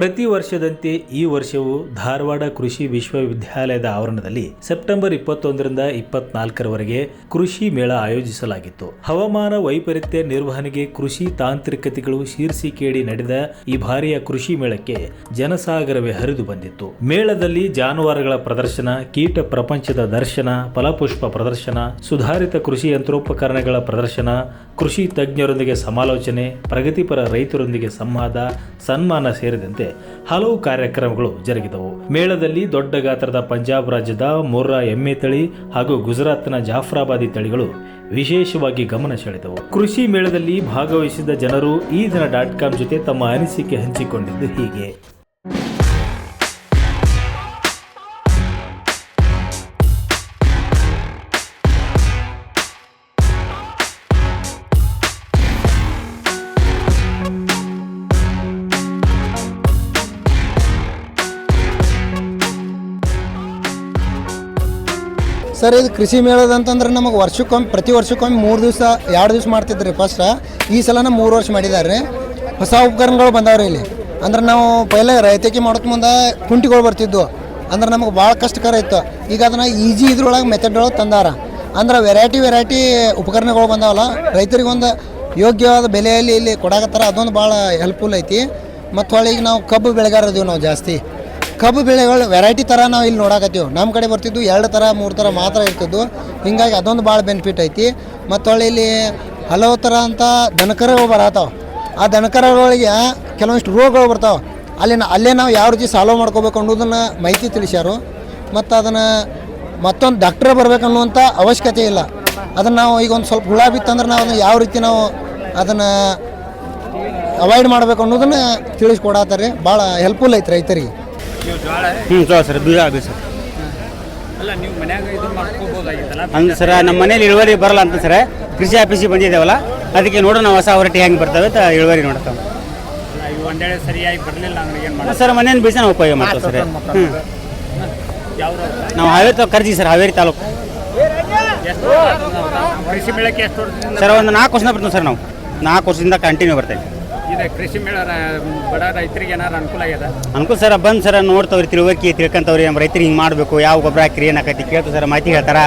ಪ್ರತಿ ವರ್ಷದಂತೆ ಈ ವರ್ಷವೂ ಧಾರವಾಡ ಕೃಷಿ ವಿಶ್ವವಿದ್ಯಾಲಯದ ಆವರಣದಲ್ಲಿ ಸೆಪ್ಟೆಂಬರ್ ಇಪ್ಪತ್ತೊಂದರಿಂದ ಇಪ್ಪತ್ನಾಲ್ಕರವರೆಗೆ ಕೃಷಿ ಮೇಳ ಆಯೋಜಿಸಲಾಗಿತ್ತು. ಹವಾಮಾನ ವೈಪರೀತ್ಯ ನಿರ್ವಹಣೆಗೆ ಕೃಷಿ ತಾಂತ್ರಿಕತೆಗಳು ಶೀರ್ಷಿಕೆಯಡಿ ನಡೆದ ಈ ಬಾರಿಯ ಕೃಷಿ ಮೇಳಕ್ಕೆ ಜನಸಾಗರವೇ ಹರಿದು ಬಂದಿತ್ತು. ಮೇಳದಲ್ಲಿ ಜಾನುವಾರುಗಳ ಪ್ರದರ್ಶನ, ಕೀಟ ಪ್ರಪಂಚದ ದರ್ಶನ, ಫಲಪುಷ್ಪ ಪ್ರದರ್ಶನ, ಸುಧಾರಿತ ಕೃಷಿ ಯಂತ್ರೋಪಕರಣಗಳ ಪ್ರದರ್ಶನ, ಕೃಷಿ ತಜ್ಞರೊಂದಿಗೆ ಸಮಾಲೋಚನೆ, ಪ್ರಗತಿಪರ ರೈತರೊಂದಿಗೆ ಸಂವಾದ, ಸನ್ಮಾನ ಸೇರಿದಂತೆ ಹಲವು ಕಾರ್ಯಕ್ರಮಗಳು ಜರುಗಿದವು. ಮೇಳದಲ್ಲಿ ದೊಡ್ಡ ಗಾತ್ರದ ಪಂಜಾಬ್ ರಾಜ್ಯದ ಮೊರ್ರಾ, ಎಮ್ಮೆ ತಳಿ ಹಾಗೂ ಗುಜರಾತ್ನ ಜಾಫ್ರಾಬಾದಿ ತಳಿಗಳು ವಿಶೇಷವಾಗಿ ಗಮನ ಸೆಳೆದವು. ಕೃಷಿ ಮೇಳದಲ್ಲಿ ಭಾಗವಹಿಸಿದ ಜನರು ಈ ದಿನ ಡಾಟ್ ಕಾಮ್ ಜೊತೆ ತಮ್ಮ ಅನಿಸಿಕೆ ಹಂಚಿಕೊಂಡಿದ್ದು ಹೀಗೆ. ಸರ್, ಇದು ಕೃಷಿ ಮೇಳದ ಅಂತಂದ್ರೆ ನಮಗೆ ವರ್ಷಕ್ಕೊಮ್ಮೆ, ಪ್ರತಿ ವರ್ಷಕ್ಕೊಮ್ಮೆ ಮೂರು ದಿವಸ, ಎರಡು ದಿವಸ ಮಾಡ್ತಿದ್ರಿ ಫಸ್ಟ್ ಈ ಸಲನ ಮೂರು ವರ್ಷ ಮಾಡಿದ್ದಾರೆ ಹೊಸ ಉಪಕರಣಗಳು ಬಂದಾವ್ರಿ ಇಲ್ಲಿ. ಅಂದ್ರೆ ನಾವು ಪೈಲೆ ರೈತಕಿ ಮಾಡೋದ್ ಮುಂದೆ ಕುಂಟಿಗಳು ಬರ್ತಿದ್ವು. ಅಂದ್ರೆ ನಮಗೆ ಭಾಳ ಕಷ್ಟಕರ ಇತ್ತು. ಈಗ ಅದನ್ನು ಈಜಿ ಇದ್ರೊಳಗೆ ಮೆಥಡ್ ಒಳಗೆ ತಂದಾರ. ಅಂದ್ರೆ ವೆರೈಟಿ ವೆರೈಟಿ ಉಪಕರಣಗಳು ಬಂದಾವಲ್ಲ ರೈತರಿಗೆ ಒಂದು ಯೋಗ್ಯವಾದ ಬೆಲೆಯಲ್ಲಿ ಇಲ್ಲಿ ಕೊಡಾಕತ್ತಾರ. ಅದೊಂದು ಭಾಳ ಹೆಲ್ಪ್ಫುಲ್ ಐತಿ. ಮತ್ತು ಹೊಳ್ಳಿ ನಾವು ಕಬ್ಬು ಬೆಳೆಗಾರ ಇದೀವಿ ನಾವು ಜಾಸ್ತಿ. ಕಬ್ಬು ಬೆಳೆಗಳು ವೆರೈಟಿ ಥರ ನಾವು ಇಲ್ಲಿ ನೋಡಾಕತ್ತೀವಿ. ನಮ್ಮ ಕಡೆ ಬರ್ತಿದ್ದು ಎರಡು ಥರ ಮೂರು ಥರ ಮಾತ್ರ ಇರ್ತಿದ್ದು. ಹಿಂಗಾಗಿ ಅದೊಂದು ಭಾಳ ಬೆನಿಫಿಟ್ ಐತಿ. ಮತ್ತು ಹೊಳ್ಳಿ ಇಲ್ಲಿ ಹಲವು ಥರ ಅಂತ ದನಕರಗಳು ಬರತ್ತಾವ. ಆ ದನಕರಗಳಿಗೆ ಕೆಲವೊಂದಿಷ್ಟು ರೋಗಗಳು ಬರ್ತಾವೆ. ಅಲ್ಲಿ ಅಲ್ಲೇ ನಾವು ಯಾವ ರೀತಿ ಸಾಲ್ವ್ ಮಾಡ್ಕೋಬೇಕು ಅನ್ನೋದನ್ನು ಮಾಹಿತಿ ತಿಳಿಸ್ಯಾರು. ಮತ್ತು ಅದನ್ನು ಮತ್ತೊಂದು ಡಾಕ್ಟ್ರೇ ಬರಬೇಕನ್ನುವಂಥ ಅವಶ್ಯಕತೆ ಇಲ್ಲ. ಅದನ್ನು ನಾವು ಈಗ ಒಂದು ಸ್ವಲ್ಪ ಹುಳ ಬಿತ್ತಂದ್ರೆ ನಾವು ಅದನ್ನು ಯಾವ ರೀತಿ ನಾವು ಅದನ್ನು ಅವಾಯ್ಡ್ ಮಾಡಬೇಕು ಅನ್ನೋದನ್ನು ತಿಳಿಸ್ಕೊಡತ್ತಾರೆ. ಭಾಳ ಹೆಲ್ಪ್ಫುಲ್ ಐತೆ ರೈತರಿಗೆ. ಹ್ಞೂ ಜೋಳ ಸರ್ ಬೀಜ ಬೀಜ ಸರ್. ಅಲ್ಲ ನೀವು ಮನ್ಯಾಗ ಇದು ಮಾಡ್ಕೋಬೋದಾಗಿತ್ತಲ್ಲ ಅಂದ್ರೆ ಸರ್ ನಮ್ಮ ಮನೇಲಿ ಇಳುವರಿ ಬರಲ್ಲ ಅಂತ ಸರ್. ಕೃಷಿ ಆಫೀಸಿಗೆ ಬಂದಿದ್ದೇವಲ್ಲ ಅದಕ್ಕೆ ನೋಡೋಣ ಹೊಸ ಹೊರಟಿ ಹೆಂಗೆ ಬರ್ತವೆ ಅಂತ ಇಳುವರಿ ನೋಡ್ತಾವೆ ಒಂದೇಳೆ ಸರಿಯಾಗಿ ಬರಲಿಲ್ಲ ಅಂದ್ರೆ ಏನು ಮಾಡೋದು? ಸರ್ ಮನೇನ ಬೀಜನ ನಾವು ಉಪಯೋಗ ಮಾಡ್ತೇವೆ ಸರ್. ಹ್ಞೂ ಯಾವ ನಾವು ಹಾವೇರಿ ತಾವು ಕರ್ಜಿ ಸರ್ ಹಾವೇರಿ ತಾಲೂಕು. ಕೃಷಿ ಮೇಳಕ್ಕೆ ಎಷ್ಟು ಸರ್ ಒಂದು ನಾಲ್ಕು ವರ್ಷದಿಂದ ಬರ್ತೀವಿ ಸರ್ ನಾವು. ನಾಲ್ಕು ವರ್ಷದಿಂದ ಕಂಟಿನ್ಯೂ ಬರ್ತೇವೆ ಇದೆ. ಕೃಷಿ ಮೇಳ ಬಡ ರೈತರಿಗೆ ಏನಾರು ಅನುಕೂಲ ಆಗ್ಯದ? ಬಂದ್ ಸರ್, ಬಂದು ಸರ್, ನೋಡ್ತಾವ್ರಿ ತಿಳುವಕ್ಕಿ ತಿಳ್ಕೊಂತವ್ರಿ ರೈತರಿಗೆ ಹಿಂಗೆ ಮಾಡಬೇಕು, ಯಾವ ಗೊಬ್ಬರ ಹಾಕಿರಿ, ಏನಾಕೈತಿ ಕೇಳ್ತೀವಿ ಸರ್, ಮಾಹಿತಿ ಹೇಳ್ತಾರ.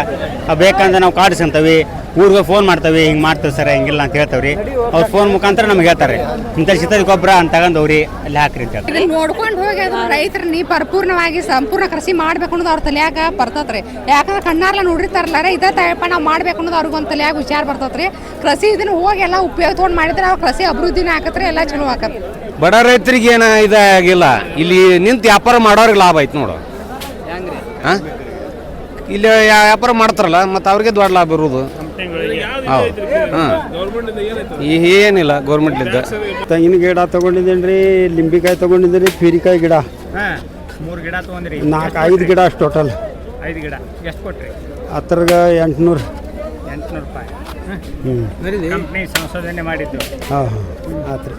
ಬೇಕಂದ್ರೆ ನಾವು ಕಾಡಿಸ್ಕೊಂತವಿ ಊರಿಗೆ ಫೋನ್ ಮಾಡ್ತೇವೆ ಹಿಂಗೆ ಮಾಡ್ತೇವೆ ಸರ್ ಹಿಂಗಿಲ್ಲ ಅಂತ ಹೇಳ್ತಾವ್ರಿ. ಅವ್ರು ಫೋನ್ ಮುಖಾಂತರ ನಮ್ಗೆ ಹೇಳ್ತಾರೆ. ಇಂಥ ಶೀತದ ಗೊಬ್ಬರ ಅಂತ ತಗೊಂಡವ್ರಿ ಅಲ್ಲಿ ಹಾಕ್ರಿ ಅಂತ ಹೇಳ್ತಾರೆ. ನೋಡ್ಕೊಂಡು ಹೋಗಿ ಅದು ರೈತರ ನೀ ಪರಿಪೂರ್ಣವಾಗಿ ಸಂಪೂರ್ಣ ಕೃಷಿ ಮಾಡ್ಬೇಕು ಅನ್ನೋದು ಅವ್ರ ತಲೆಯಾಗ ಬರ್ತತ್ರಿ. ಯಾಕಂದ್ರೆ ಕಣ್ಣಾರ್ಲ ನೋಡಿರ್ತಾರಲ್ಲ ಇದೇ ಟೈಪ ನಾವು ಮಾಡ್ಬೇಕು ಅನ್ನೋದು ಅವ್ರಿಗೊಂದು ತಲೆಯಾಗ ವಿಚಾರ ಬರ್ತತ್ರಿ. ಕೃಷಿ ಇದನ್ನ ಹೋಗಿ ಎಲ್ಲ ಉಪಯೋಗ ತೊಗೊಂಡು ಮಾಡಿದ್ರೆ ಅವ್ರ ಕೃಷಿ ಅಭಿವೃದ್ಧಿನ ಹಾಕತ್ರಿ ಎಲ್ಲ ಚಲೋ ಹಾಕತ್ರಿ. ಬಡ ರೈತರಿಗೆ ಏನು ಇದಾಗಿಲ್ಲ. ಇಲ್ಲಿ ನಿಂತು ವ್ಯಾಪಾರ ಮಾಡೋರಿಗೆ ಲಾಭ ಐತೆ ನೋಡು. ಹಾಂ? ಇಲ್ಲಿ ಯಾ- ವ್ಯಾಪಾರ ಮಾಡ್ತಾರಲ್ಲ ಮತ್ತು ಅವ್ರಿಗೆ ದೊಡ್ಡ ಲಾಭ ಇರೋದು. ಹೌದು. ಹಾಂ. ಏನಿಲ್ಲ ಗೌರ್ಮೆಂಟ್ಲಿದ್ದ ತೆಂಗಿನ ಗಿಡ ತಗೊಂಡಿದ್ದೇನೆ ರೀ ಲಿಂಬಿಕಾಯಿ ತಗೊಂಡಿದ್ದೀನಿ ಪೀರಿಕಾಯಿ ಗಿಡ. ಹಾಂ ಮೂರು ಗಿಡ ತೊಗೊಂಡ್ರಿ. ನಾಲ್ಕು ಐದು ಗಿಡ ಅಷ್ಟು ಟೋಟಲ್ ಐದು ಗಿಡ. ಎಷ್ಟು ಕೊಟ್ರಿ? ಹತ್ರಗ ಎಂಟುನೂರು. ಎಂಟುನೂರು ರೂಪಾಯಿ. ಕಂಪ್ನಿ ಸಂಶೋಧನೆ ಮಾಡಿದ್ದು. ಹಾಂ ಹಾಂ. ಆತು ರೀ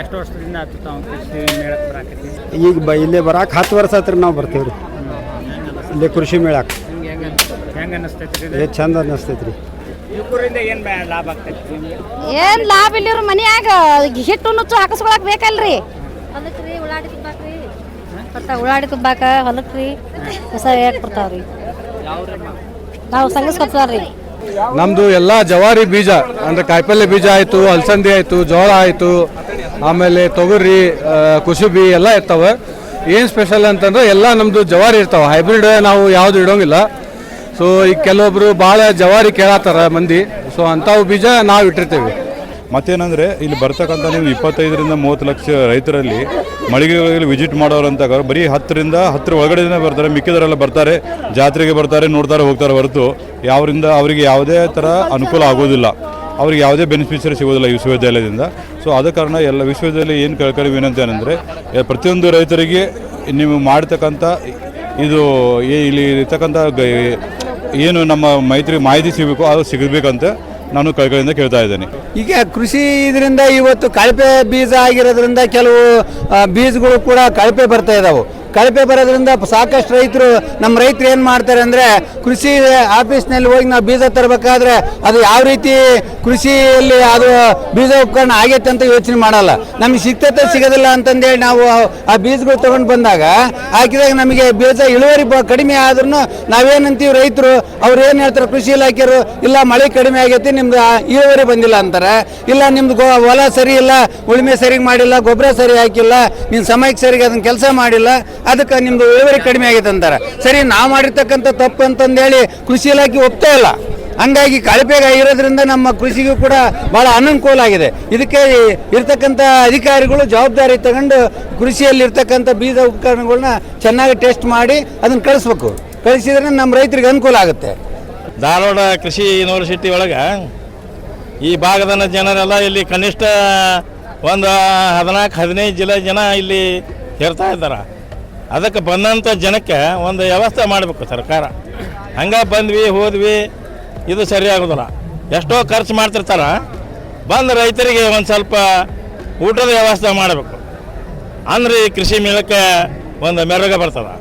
ಎಷ್ಟು ವರ್ಷದಿಂದ ಆಯ್ತು ತಾವು ಕೃಷಿ ಮೇಳಕ್ಕೆ ಬರಾಕತ್ತಿ ಈಗ ಬ ಇಲ್ಲೇ ಬರಾಕ್ ಹತ್ತು ವರ್ಷ ಆತ್ರಿ ನಾವು ಬರ್ತೀವಿ ರೀ ಇಲ್ಲೇ ಕೃಷಿ ಮೇಳಕ್ಕೆ. ಹೆಂಗೆ ಇದು? ಚಂದ ಅನ್ನಿಸ್ತೈತೆ ರೀ. ಇಬ್ಬರಿಂದ ಏನು ಲಾಭ ಆಗ್ತೈತಿ ನಿಮ್ಗೆ? ಏನ್ ಲಾಭ ಇಲ್ಲಿವ್ರ ಮನ್ಯಾಗ? ಹಿಟ್ಟು ನುಚ್ಚು ಹಾಕಿಸ್ಕೊಳಕ್ ಬೇಕಲ್ರಿ? ಹೊಲಕ್ರಿ ಉಳ್ಳಾಡಿ ತುಂಬಾಕ್ರಿ ಬರ್ತಾವ ಉಳ್ಳಾಡಿ ತುಂಬಾಕ ಹೊಲಕ್ರಿ ಹೊಸ ಕೊಡ್ತಾವ್ರಿ. ಬರ್ತಾವ್ರಿ ನಾವು ಸಂಗಸ್ಕೊತಾರ್ರಿ ನಮ್ದು ಎಲ್ಲ ಜವಾರಿ ಬೀಜ ಅಂದರೆ ಕಾಯಿಪಲ್ಯ ಬೀಜ ಆಯಿತು ಅಲಸಂದಿ ಆಯಿತು ಜೋಳ ಆಯಿತು ಆಮೇಲೆ ತೊಗರಿ ಆ, ಕುಸುಬಿ ಎಲ್ಲ ಇರ್ತಾವೆ. ಏನು ಸ್ಪೆಷಲ್ ಅಂತಂದ್ರೆ ಎಲ್ಲ ನಮ್ಮದು ಜವಾರಿ ಇರ್ತಾವ. ಹೈಬ್ರಿಡ್ ನಾವು ಯಾವುದು ಇಡೋಂಗಿಲ್ಲ. ಸೊ ಈ ಕೆಲವೊಬ್ರು ಭಾಳ ಜವಾರಿ ಕೇಳತ್ತಾರ ಮಂದಿ. ಸೊ ಅಂಥವು ಬೀಜ ನಾವು ಇಟ್ಟಿರ್ತೇವೆ. ಮತ್ತೇನಂದರೆ, ಇಲ್ಲಿ ಬರ್ತಕ್ಕಂಥ ನೀವು ಇಪ್ಪತ್ತೈದರಿಂದ ಮೂವತ್ತು ಲಕ್ಷ ರೈತರಲ್ಲಿ ಮಳಿಗೆಗಳಿಗೆ ವಿಸಿಟ್ ಮಾಡೋರು ಅಂತ ಬರೀ ಹತ್ತರಿಂದ ಹತ್ತರ ಒಳಗಡೆನೇ ಬರ್ತಾರೆ, ಮಿಕ್ಕಿದವರೆಲ್ಲ ಬರ್ತಾರೆ, ಜಾತ್ರೆಗೆ ಬರ್ತಾರೆ, ನೋಡ್ತಾರೆ, ಹೋಗ್ತಾರೆ ಹೊರತು ಯಾವರಿಂದ ಅವರಿಗೆ ಯಾವುದೇ ಥರ ಅನುಕೂಲ ಆಗೋದಿಲ್ಲ. ಅವ್ರಿಗೆ ಯಾವುದೇ ಬೆನಿಫಿಷರಿ ಸಿಗೋದಿಲ್ಲ ವಿಶ್ವವಿದ್ಯಾಲಯದಿಂದ. ಸೊ ಆದ ಕಾರಣ ಎಲ್ಲ ವಿಶ್ವವಿದ್ಯಾಲಯ ಏನು ಕೇಳ್ಕೊಳ್ಳಿ ವಿನಂತಿ ಏನಂದರೆ ಪ್ರತಿಯೊಂದು ರೈತರಿಗೆ ನೀವು ಮಾಡ್ತಕ್ಕಂಥ ಇದು ಇಲ್ಲಿ ಇರ್ತಕ್ಕಂಥ ಏನು ನಮ್ಮ ಮೈತ್ರಿ ಮಾಹಿತಿ ಸಿಗಬೇಕು, ಅದು ಸಿಗಬೇಕಂತ ನಾನು ಕೈಗಳಿಂದ ಕೇಳ್ತಾ ಇದ್ದೇನೆ. ಈಗ ಕೃಷಿ ಇದರಿಂದ ಇವತ್ತು ಕಳಪೆ ಬೀಜ ಆಗಿರೋದ್ರಿಂದ ಕೆಲವು ಬೀಜಗಳು ಕೂಡ ಕಳಪೆ ಬರ್ತಾ ಇದಾವೆ. ಕಳಪೆ ಬರೋದ್ರಿಂದ ಸಾಕಷ್ಟು ರೈತರು, ನಮ್ಮ ರೈತರು ಏನು ಮಾಡ್ತಾರೆ ಅಂದರೆ ಕೃಷಿ ಆಫೀಸ್ನಲ್ಲಿ ಹೋಗಿ ನಾವು ಬೀಜ ತರಬೇಕಾದ್ರೆ ಅದು ಯಾವ ರೀತಿ ಕೃಷಿಯಲ್ಲಿ ಅದು ಬೀಜ ಉಪಕರಣ ಆಗೈತೆ ಅಂತ ಯೋಚನೆ ಮಾಡಲ್ಲ. ನಮಗೆ ಸಿಗ್ತೈತೆ, ಸಿಗೋದಿಲ್ಲ ಅಂತಂದೇಳಿ ನಾವು ಆ ಬೀಜಗಳು ತೊಗೊಂಡು ಬಂದಾಗ ಹಾಕಿದಾಗ ನಮಗೆ ಬೀಜ ಇಳುವರಿ ಕಡಿಮೆ ಆದ್ರೂ ನಾವೇನಂತೀವಿ ರೈತರು, ಅವ್ರು ಏನು ಹೇಳ್ತಾರೆ, ಕೃಷಿ ಇಲಾಖೆಯರು ಇಲ್ಲ ಮಳೆ ಕಡಿಮೆ ಆಗೈತಿ, ನಿಮ್ದು ಇಳುವರಿ ಬಂದಿಲ್ಲ ಅಂತಾರೆ. ಇಲ್ಲ ನಿಮ್ದು ಗೋ ಹೊಲ ಸರಿ ಇಲ್ಲ, ಉಳುಮೆ ಸರಿಗೆ ಮಾಡಿಲ್ಲ, ಗೊಬ್ಬರ ಸರಿ ಹಾಕಿಲ್ಲ, ನೀನು ಸಮಯಕ್ಕೆ ಸರಿಗೆ ಅದನ್ನ ಕೆಲಸ ಮಾಡಿಲ್ಲ ಅದಕ್ಕೆ ನಿಮ್ದು ಇಳುವರಿ ಕಡಿಮೆ ಆಗೈತೆ ಅಂತಾರೆ ಸರಿ, ನಾವು ಮಾಡಿರ್ತಕ್ಕಂಥ ತಪ್ಪು ಅಂತಂದೇಳಿ ಕೃಷಿ ಇಲಾಖೆ ಒಪ್ತಾ ಇಲ್ಲ. ಹಂಗಾಗಿ ಕಳಪೆಗ ಇರೋದ್ರಿಂದ ನಮ್ಮ ಕೃಷಿಗೂ ಕೂಡ ಬಹಳ ಅನನುಕೂಲ ಆಗಿದೆ. ಇದಕ್ಕೆ ಇರ್ತಕ್ಕಂಥ ಅಧಿಕಾರಿಗಳು ಜವಾಬ್ದಾರಿ ತಗೊಂಡು ಕೃಷಿಯಲ್ಲಿ ಇರ್ತಕ್ಕಂಥ ಬೀಜ ಉಪಕರಣಗಳನ್ನ ಚೆನ್ನಾಗಿ ಟೆಸ್ಟ್ ಮಾಡಿ ಅದನ್ನು ಕಳಿಸ್ಬೇಕು. ಕಳಿಸಿದ್ರೆ ನಮ್ಮ ರೈತರಿಗೆ ಅನುಕೂಲ ಆಗುತ್ತೆ. ಧಾರವಾಡ ಕೃಷಿ ಯೂನಿವರ್ಸಿಟಿ ಒಳಗೆ ಈ ಭಾಗದ ಜನರೆಲ್ಲ ಇಲ್ಲಿ ಕನಿಷ್ಠ ಒಂದು ಹದಿನಾಲ್ಕು, ಹದಿನೈದು ಜಿಲ್ಲೆ ಜನ ಇಲ್ಲಿ ಇರ್ತಾ ಇದ್ದಾರೆ. ಅದಕ್ಕೆ ಬಂದಂಥ ಜನಕ್ಕೆ ಒಂದು ವ್ಯವಸ್ಥೆ ಮಾಡಬೇಕು ಸರ್ಕಾರ. ಹಂಗೆ ಬಂದ್ವಿ, ಹೋದ್ವಿ, ಇದು ಸರಿಯಾಗೋದಿಲ್ಲ ಎಷ್ಟೋ ಖರ್ಚು ಮಾಡ್ತಿರ್ತಾರೆ, ಬಂದು ರೈತರಿಗೆ ಒಂದು ಸ್ವಲ್ಪ ಊಟದ ವ್ಯವಸ್ಥೆ ಮಾಡಬೇಕು. ಅಂದರೆ ಈ ಕೃಷಿ ಮೇಳಕ್ಕೆ ಒಂದು ಮೆರಗ ಬರ್ತದೆ.